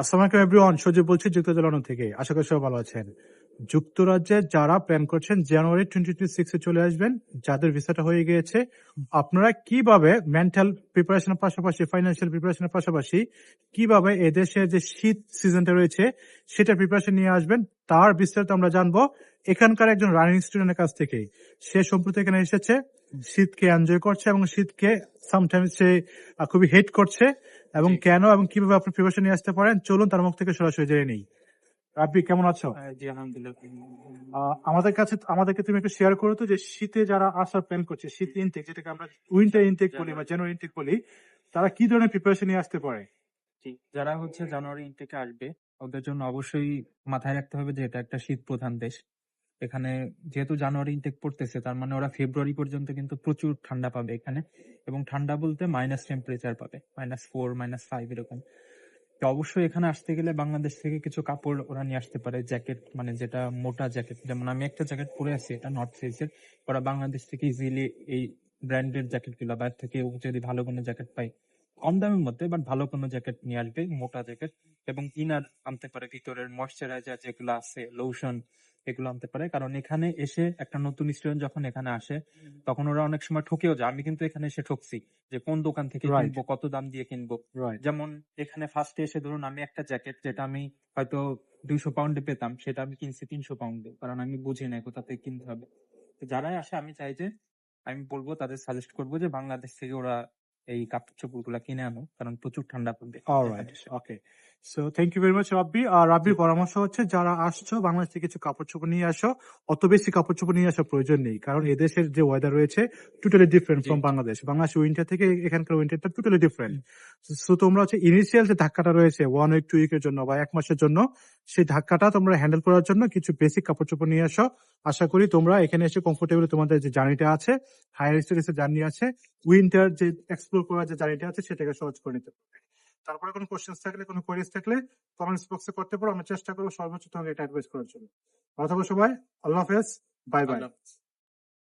আসসালামু আলাইকুম এভরিওয়ান সজীব বলছি যুক্তরাজ্য থেকে। আশা করি সবাই ভালো আছেন। যুক্তরাজ্যে যারা প্ল্যান করছেন জানুয়ারি টোয়েন্টি টোয়েন্টি সিক্সে চলে আসবেন, যাদের ভিসাটা হয়ে গিয়েছে, আপনারা কীভাবে মেন্টাল প্রিপারেশনের পাশাপাশি ফাইন্যান্সিয়াল প্রিপারেশনের পাশাপাশি, কীভাবে এদেশে যে শীত সিজনটা রয়েছে, সেটা প্রিপারেশন নিয়ে আসবেন, তার বিস্তারিত আমরা জানব এখানকার একজন রানিং স্টুডেন্টের কাছ থেকে। সে সম্প্রতি এখানে এসেছে, শীতকে এনজয় করছে এবং শীতকে সামটাইমস সে খুবই হেট করছে। এবং কেন এবং কীভাবে আপনি প্রিপারেশন নিয়ে আসতে পারেন চলুন তার মুখ থেকে সরাসরি জেনে নেই। রাব্বি কেমন আছো? জি আলহামদুলিল্লাহ। আমাদের কাছে আমাদেরকে তুমি একটু শেয়ার করো তো যে শীতে যারা আসার প্ল্যান করছে শীত ইনটেক যেটাকে আমরা উইন্টার ইনটেক বলি বা জানুয়ারি ইনটেক বলি তারা কি ধরনের প্রিপারেশন নিয়ে আসতে পারে? জি যারা হচ্ছে জানুয়ারি থেকে আসবে ওদের জন্য অবশ্যই মাথায় রাখতে হবে যে এটা একটা শীত প্রধান দেশ। এখানে যেহেতু জানুয়ারি ইনটেক পড়তেছে, তার মানে ওরা ফেব্রুয়ারি পর্যন্ত কিন্তু প্রচুর ঠান্ডা পাবে এখানে। এবং ঠান্ডা বলতে মাইনাস টেম্পারেচার পাবে মাইনাস ফোর মাইনাস ফাইভ এরকম। তো অবশ্যই এখানে আসতে গেলে বাংলাদেশ থেকে কিছু কাপড় ওরা নিয়ে আসতে পারে জ্যাকেট মানে যেটা মোটা জ্যাকেট যেমন আমি একটা জ্যাকেট পরে আছি, এটা নর্থ ফেসের ওরা বাংলাদেশ থেকে ইজিলি এই ব্র্যান্ডের জ্যাকেটগুলো বাইরে থেকে যদি ভালো কোনো জ্যাকেট পাই কম দামের মধ্যে বাট ভালো কোনো জ্যাকেট নিয়ে আসবে, মোটা জ্যাকেট এবং ইনার আনতে পারে ভিতরের ময়শ্চারাইজার যেগুলো আছে লোশন এগুলো আনতে পারে। কারণ এখানে এসে একটা নতুন স্টুডেন্ট যখন এখানে আসে তখন ওরা অনেক সময় ঠকেও যায়। আমি কিন্তু এখানে এসে ঠকছি যে কোন দোকান থেকে কিনবো কত দাম দিয়ে কিনবো। যেমন এখানে ফার্স্টে এসে ধরুন আমি একটা জ্যাকেট যেটা আমি হয়তো দুইশো পাউন্ডে পেতাম সেটা আমি কিনছি তিনশো পাউন্ডে কারণ আমি বুঝি না কোথা থেকে কিনতে হবে। যারাই আসে আমি চাই যে আমি বলব তাদের সাজেস্ট করব যে বাংলাদেশ থেকে ওরা এই কাপড় চোপড়গুলা কিনে আনো কারণ প্রচুর ঠান্ডা পড়বে alright okay so thank you very much Rabbi আর রাব্বির পরামর্শ হচ্ছে যারা আসছো বাংলাদেশ থেকে কিছু কাপড় চোপড় নিয়ে আসো অত বেশি কাপড় চোপড় নিয়ে আসার প্রয়োজন নেই কারণ এদেশের যে ওয়েদার রয়েছে totally different from Bangladesh Bangladesh winter থেকে এখানকার উইন্টারটা টোটালি ডিফারেন্ট সো তোমরা হচ্ছে ইনিশিয়াল যে ধাক্কাটা রয়েছে ওয়ান উইক টু উইকের জন্য বা এক মাসের জন্য সেই ধাক্কাটা তোমরা হ্যান্ডেল করার জন্য কিছু বেসিক কাপড় চোপড় নিয়ে আসো। আশা করি তোমরা এখানে এসে কমফোর্টেবল তোমাদের যে জার্নিটা আছে হায়ার স্টাডিজ এর জার্নি আছে উইন্টার যে এক্সপ্লোর করার যে জার্নিটা আছে সেটাকে সহজ করে নিতে তারপরে কোনো কোশ্চেন্স থাকলে, কোনো কোয়েরিজ থাকলে কমেন্টস বক্সে করতে পারো। আমরা চেষ্টা করব সর্বোচ্চ তোমাকে এটা অ্যাডভাইস করার জন্য। ভালো সবাই। আল্লাহ হাফেজ। Bye bye.